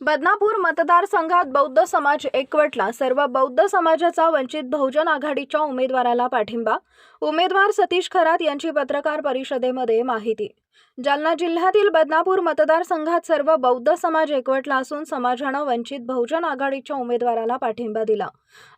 बदनापूर मतदारसंघात बौद्ध समाज एकवटला सर्व बौद्ध समाजाचा वंचित बहुजन आघाडीच्या उमेदवाराला पाठिंबा उमेदवार सतीश खरात यांची पत्रकार परिषदेमध्ये माहिती. जालना जिल्ह्यातील बदनापूर मतदारसंघात सर्व बौद्ध समाज एकवटला असून समाजानं वंचित बहुजन आघाडीच्या उमेदवाराला पाठिंबा दिला.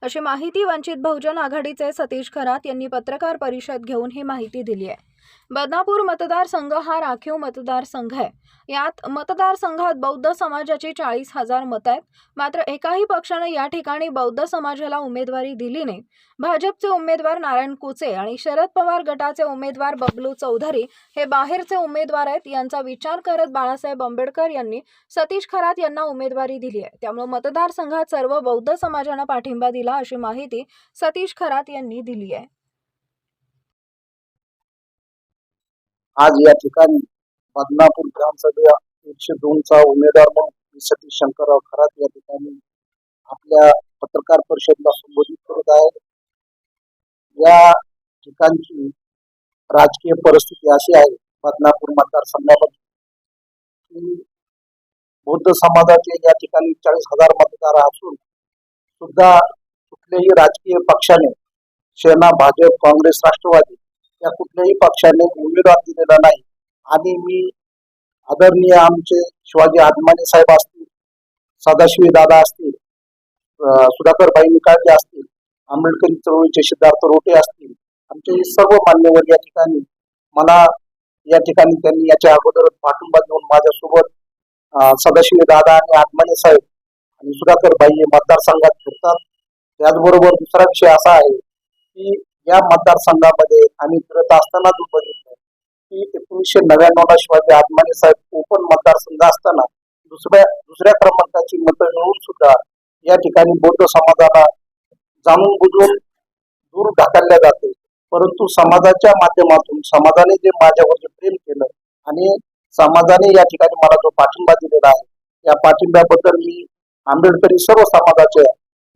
अशी माहिती वंचित बहुजन आघाडीचे सतीश खरात यांनी पत्रकार परिषद घेऊन ही माहिती दिली आहे. बदनापूर मतदारसंघ हा राखीव मतदारसंघ आहे. यात मतदारसंघात बौद्ध समाजाची चाळीस हजार मतं आहेत. मात्र एकाही पक्षानं या ठिकाणी बौद्ध समाजाला उमेदवारी दिली नाही. भाजपचे उमेदवार नारायण कुचे आणि शरद पवार गटाचे उमेदवार बबलू चौधरी हे बाहेरचे उमेदवार आहेत. यांचा विचार करत बाळासाहेब आंबेडकर यांनी सतीश खरात यांना उमेदवारी दिली आहे. त्यामुळे मतदारसंघात सर्व बौद्ध समाजानं पाठिंबा दिला अशी माहिती सतीश खरात यांनी दिली आहे. आज या ठिकाणी बदनापूर विधानसभा एकशे दोनचा उमेदवार म्हणून सतीश शंकरराव खरात या ठिकाणी आपल्या पत्रकार परिषदेला संबोधित करत आहे. या ठिकाणची राजकीय परिस्थिती अशी आहे बदनापूर मतदारसंघामध्ये की बौद्ध समाजाचे या ठिकाणी चाळीस हजार मतदार असून सुद्धा कुठल्याही राजकीय पक्षाने सेना भाजप काँग्रेस राष्ट्रवादी या कुठल्याही पक्षाने उमेदवार दिलेला नाही. आणि मी आदरणीय आमचे शिवाजी आदमाने साहेब असतील सदाशिवी दादा असतील सुधाकर भाई निकाळजे असतील आंबेडकरी चळवळीचे सिद्धार्थ रोटे असतील आमचे सर्व मान्यवर या ठिकाणी मला या ठिकाणी त्यांनी याच्या अगोदर पाठिंबा देऊन माझ्यासोबत सदाशिवी दादा आणि आत्माने साहेब आणि सुधाकर भाई हे मतदारसंघात फिरतात. त्याचबरोबर दुसरा विषय असा आहे की या मतदारसंघामध्ये आम्ही फिरत असताना जो बघितलं की एकोणीसशे नव्याण्णवला शिवाजी आत्माने साहेब कोकण मतदारसंघ असताना दुसऱ्या दुसऱ्या क्रमांकाची मतं मिळवून सुद्धा या ठिकाणी बौद्ध समाजाला जाणून बुजवून दूर ढकलल्या जाते. परंतु समाजाच्या माध्यमातून समाजाने जे माझ्यावर जे प्रेम केलं आणि समाजाने या ठिकाणी मला जो पाठिंबा दिलेला आहे या पाठिंब्याबद्दल मी आंबेडकरी सर्व समाजाचे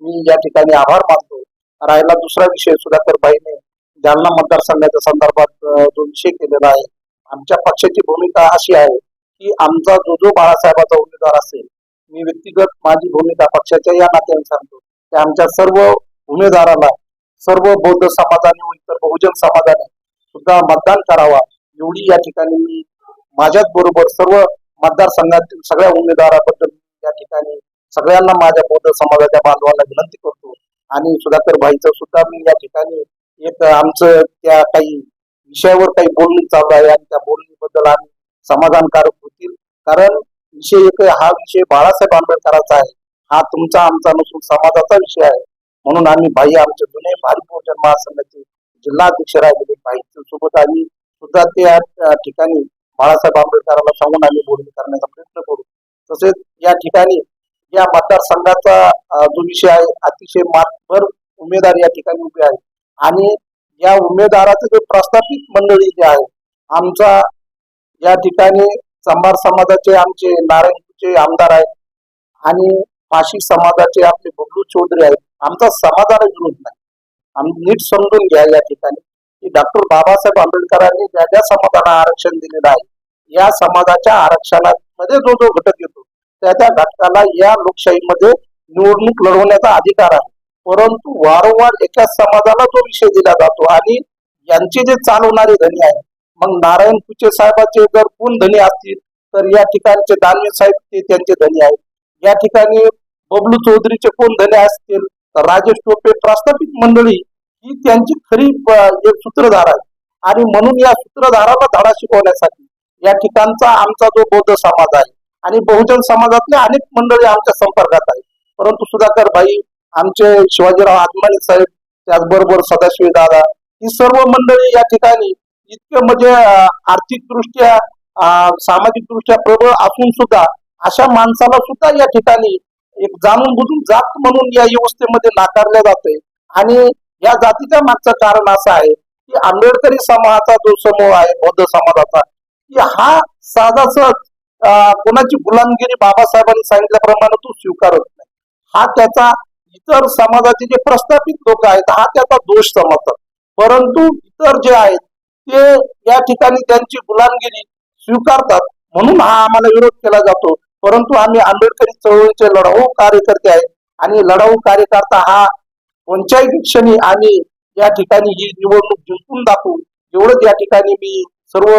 मी या ठिकाणी आभार मानतो. राहिला दुसरा विषय सुधाकर भाईने जालना मतदारसंघाच्या संदर्भात अ, जो विषय केलेला आहे. आमच्या पक्षाची भूमिका अशी आहे की आमचा जो जो बाळासाहेबाचा उमेदवार असेल मी व्यक्तिगत माझी भूमिका पक्षाच्या या नात्याने सांगतो. की आमच्या सर्व उमेदवाराला सर्व बौद्ध समाजाने व इतर बहुजन समाजाने सुद्धा मतदान करावा. एवढी या ठिकाणी मी माझ्याच बरोबर सर्व मतदारसंघातील सगळ्या उमेदवाराबद्दल या ठिकाणी सगळ्यांना माझ्या बौद्ध समाजाच्या बांधवांना विनंती करतो. आणि सुधाकर भाईचं सुद्धा मी या ठिकाणी एक आमचं त्या काही विषयावर काही बोलणी चालू आहे आणि त्या बोलणीबद्दल आम्ही समाधानकारक होतील. कारण विषय एक हा विषय बाळासाहेब आंबेडकरांचा आहे. हा तुमचा आमचा नसून समाजाचा विषय आहे. म्हणून आम्ही भाई आमचे जुने भारी बहुजन महासंघाचे जिल्हाध्यक्ष राहिलेले भाईच्या सोबत आम्ही सुद्धा त्या त्या ठिकाणी बाळासाहेब आंबेडकरांना सांगून आम्ही बोलणी करण्याचा प्रयत्न करू. तसेच या ठिकाणी या मतदारसंघाचा जो विषय आहे अतिशय मातभर उमेदवार या ठिकाणी उभे आहे आणि या उमेदवाराचे जे प्रस्थापित मंडळी जे आहे आमचा या ठिकाणी संभार समाजाचे आमचे नारायणचे आमदार आहेत आणि पाशी समाजाचे आपले बबलू चौधरी आहेत. आमचा समाजाला विरोध नाही. आम्ही नीट समजून घ्या या ठिकाणी की डॉक्टर बाबासाहेब आंबेडकरांनी ज्या ज्या समाजाला आरक्षण दिलेलं आहे या समाजाच्या आरक्षणामध्ये जो जो घटक येतो त्या त्या घटकाला या लोकशाहीमध्ये निवडणूक लढवण्याचा अधिकार आहे. परंतु वारंवार एका समाजाला जो विषय दिला जातो आणि यांचे जे चालवणारे धनी आहेत मग नारायण कुचे साहेबाचे जर कोण धनी असतील तर या ठिकाणचे दानवे साहेब ते त्यांचे धनी आहेत. या ठिकाणी बबलू चौधरीचे कोण धनी असतील तर राजेश टोपे प्रस्थापित मंडळी ही त्यांची खरी एक सूत्रधार आहे. आणि म्हणून या सूत्रधाराला धडा शिकवण्यासाठी या ठिकाणचा आमचा जो बौद्ध समाज आहे आणि बहुजन समाजातले अनेक मंडळी आमच्या संपर्कात आहेत. परंतु सुधाकर भाई आमचे शिवाजीराव आत्माने साहेब त्याचबरोबर सदाशिव दादा ही सर्व मंडळी या ठिकाणी इतके म्हणजे आर्थिक दृष्ट्या सामाजिक दृष्ट्या प्रबळ असून सुद्धा अशा माणसाला सुद्धा या ठिकाणी एक जाणून बुजून जात म्हणून या व्यवस्थेमध्ये नाकारल्या जाते. आणि या जातीच्या मागचं कारण असं आहे की आंबेडकरी समाजाचा जो समूह आहे बौद्ध समाजाचा की हा साधा सहज कोणाची गुलामगिरी बाबासाहेबांनी सांगितल्याप्रमाणे तो स्वीकारत नाही. हा त्याचा इतर समाजाचे जे प्रस्थापित लोक आहेत हा त्याचा दोष समजतात. परंतु इतर जे आहेत ते या ठिकाणी त्यांची गुलामगिरी स्वीकारतात म्हणून हा आम्हाला विरोध केला जातो. परंतु आम्ही आंबेडकरी चळवळीचे लढाऊ कार्यकर्ते आहे आणि लढाऊ कार्यकर्ता हा कोणत्याही क्षणी आम्ही या ठिकाणी ही निवडणूक जिंकून दाखवू. एवढंच या ठिकाणी मी सर्व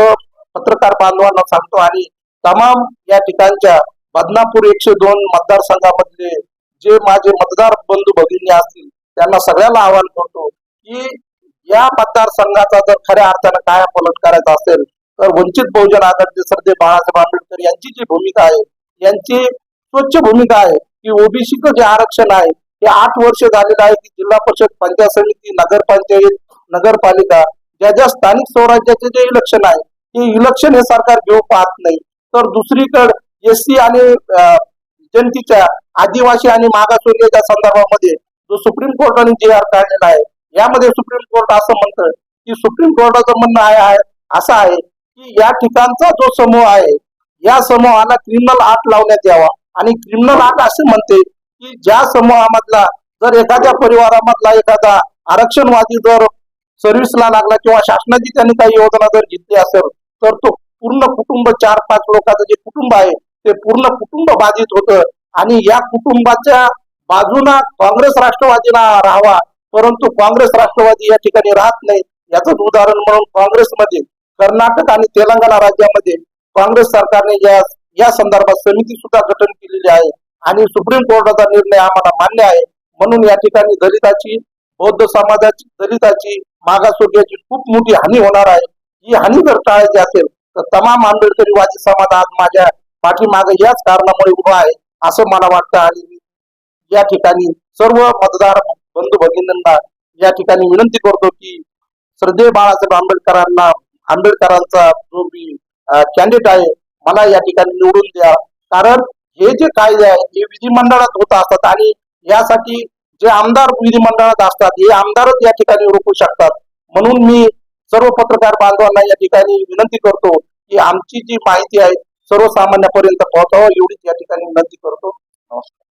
पत्रकार बांधवांना सांगतो आणि तमाम या ठिकाणच्या बदनापूर एकशे दोन मतदारसंघामधले जे माझे मतदार बंधू भगिनी असतील त्यांना सगळ्याला आवाहन करतो की या मतदारसंघाचा जर खऱ्या अर्थानं काय पलट करायचा असेल तर वंचित बहुजन आघाडीचे सरदे बाळासाहेब आंबेडकर यांची जी भूमिका आहे यांची स्वच्छ भूमिका आहे की ओबीसीचं जे आरक्षण आहे हे आठ वर्ष झालेलं आहे की जिल्हा परिषद पंचायत समिती नगरपंचायत नगरपालिका ज्या ज्या स्थानिक स्वराज्याचे जे इलेक्शन आहे ते इलेक्शन हे सरकार घेऊ पाहत नाही. तर दुसरीकडे एससी आणि जनतेच्या आदिवासी आणि मागासवर्गीयच्या संदर्भामध्ये जो सुप्रीम कोर्टाने जे आर काढलेला आहे यामध्ये सुप्रीम कोर्ट असं म्हणतं की सुप्रीम कोर्टाचं म्हणणं आहे आहे- असं आहे की या ठिकाणचा जो समूह आहे या समूहाला क्रिमिनल आर्ट लावण्यात यावा. आणि क्रिमिनल आर्ट असे म्हणते की ज्या समूहामधला जर एखाद्या परिवारामधला एखादा आरक्षणवादी जर सर्व्हिसला लागला किंवा शासनाची त्यांनी काही योजना जर घेतली असेल तर तो पूर्ण कुटुंब चार पाच लोकांचं जे कुटुंब आहे ते पूर्ण कुटुंब बाधित होतं. आणि या कुटुंबाच्या बाजूला काँग्रेस राष्ट्रवादीला राहावा परंतु काँग्रेस राष्ट्रवादी या ठिकाणी राहत नाही. याचं उदाहरण म्हणून काँग्रेसमध्ये कर्नाटक आणि तेलंगणा राज्यामध्ये काँग्रेस सरकारने या या संदर्भात समिती सुद्धा गठन केलेली आहे. आणि सुप्रीम कोर्टाचा निर्णय आम्हाला मान्य आहे. म्हणून या ठिकाणी दलिताची बौद्ध समाजाची दलिताची मागासवर्गीयाची खूप मोठी हानी होणार आहे. ही हानी जर टाळायची असेल तर तमाम आंबेडकरीवादी समाज आज माझ्या पाठीमागे याच कारणामुळे उभा आहे असं मला वाटतं. आणि मी या ठिकाणी सर्व मतदार बंधू भगिनींना या ठिकाणी विनंती करतो की श्रद्धेय बाळासाहेब आंबेडकरांना आंबेडकरांचा जो मी कॅन्डिडेट आहे मला या ठिकाणी निवडून द्या. कारण हे जे कायदे आहेत हे विधिमंडळात होत असतात आणि यासाठी जे आमदार विधिमंडळात असतात हे आमदारच या ठिकाणी रोखू शकतात. म्हणून मी सर्व पत्रकार बांधवांना या ठिकाणी विनंती करतो की आमची जी माहिती आहे सर्वसामान्यापर्यंत पोहोचावं एवढीच या ठिकाणी विनंती करतो. नमस्कार.